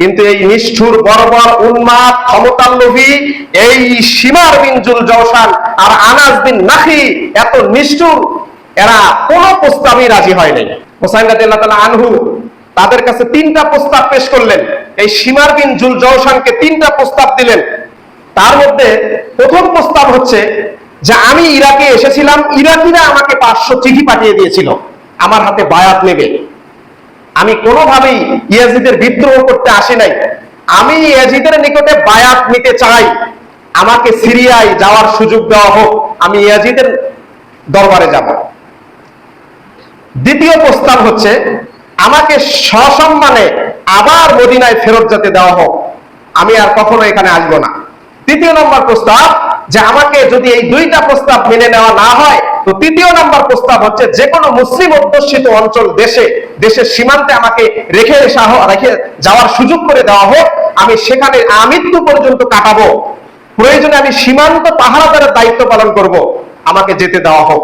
কিন্তু এই নিষ্ঠুর, বর্বর, উন্মাদ, ক্ষমতার লোভী এই সীমার বিন জুল জওসান আর আনাস বিন নাখি এত নিষ্ঠুর, এরা কোন প্রস্তাবই রাজি হয় নাই। হোসাইন রাদিয়াল্লাহু তাআলা আনহু তাদের কাছে তিনটা প্রস্তাব পেশ করলেন। এই সীমার বিন জুল জওসানকে তিনটা প্রস্তাব দিলেন। তার মধ্যে প্রথম প্রস্তাব হচ্ছে যে, আমি ইরাকে এসেছিলাম, ইরাকিরা আমাকে পাঁচশো চিঠি পাঠিয়ে দিয়েছিল। আমার হাতে বায়াত নেবে। আমি কোনোভাবেই ইয়াজিদের বিদ্রোহ করতে আসি নাই। আমি ইয়াজিদের নিকটে বায়াত নিতে চাই। আমাকে সিরিয়ায় যাওয়ার সুযোগ দেওয়া হোক, আমি ইয়াজিদের দরবারে যাব। দ্বিতীয় প্রস্তাব হচ্ছে, আমাকে সসম্মানে আবার মদিনায় ফেরত যেতে দেওয়া হোক। আমি আর কখনো এখানে আসব না। তৃতীয় নম্বর প্রস্তাব, যে আমাকে যদি এই দুইটা প্রস্তাব মেনে নেওয়া না হয় তো তৃতীয় নম্বর প্রস্তাব হচ্ছে যে কোনো মুসলিম অধ্যুষিত অঞ্চল দেশে, দেশের সীমান্তে আমাকে রেখে রেখে যাওয়ার সুযোগ করে দেওয়া হোক, আমি সেখানে আমৃত্যু পর্যন্ত কাটাবো। প্রয়োজনে আমি সীমান্ত পাহারাদারের দায়িত্ব পালন করব। আমাকে যেতে দেওয়া হোক।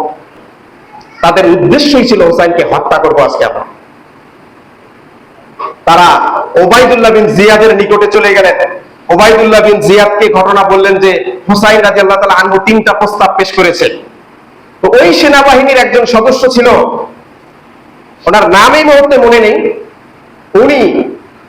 তাদের উদ্দেশ্যই ছিল হোসাইনকে হত্যা করব আজকে আমরা। তারা ওবায়দুল্লাহ বিন জিয়াদের নিকটে চলে গেলেন। ওবায়দুল্লাহ বিন জিয়াদকে ঘটনা বললেন যে, হুসাইন রাজি আল্লাহ তালা আনহু তিনটা প্রস্তাব পেশ করেছে তো ওই সেনাবাহিনীর একজন সদস্য ছিল। ওনার নাম এই মুহূর্তে মনে নেই। উনি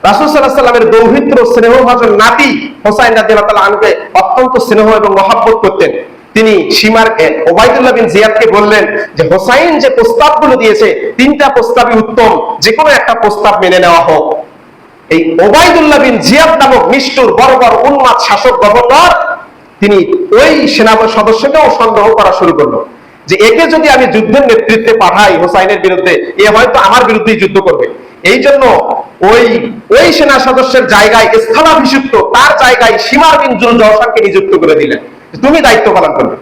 রাসুল সাল্লাহ সাল্লামের দৌহিত্র স্নেহভাজন নাতি হোসাইন রাজি আল্লাহ তালা আনহুকে অত্যন্ত স্নেহ এবং মহাব্বত করতেন। তিনি সীমার ওবায়দুল্লাহ বিন জিয়াদকে বললেন যে, হোসাইন যে প্রস্তাবগুলো দিয়েছে, তিনটা প্রস্তাবই উত্তম। যে কোনো একটা প্রস্তাব মেনে নেওয়া হোক। এই ওবায়দুল্লাহ বিন জিয়াদ নামক নিষ্ঠুর বর্বর উন্মাদ শাসক গভর্নর তিনি ওই সেনা সদস্যকেও সন্দেহ করা শুরু করল। যে একে যদি আমি যুদ্ধের নেতৃত্বে পাঠাই হোসাইনের বিরুদ্ধে, এ হয়তো আমার বিরুদ্ধেই যুদ্ধ করবে। এই জন্য ওই ওই সেনা সদস্যের জায়গায় স্থলাভিষিক্ত, তার জায়গায় সীমার বিন জুল জহসানকে নিযুক্ত করে দিলেন। তুমি দায়িত্ব পালন করবে।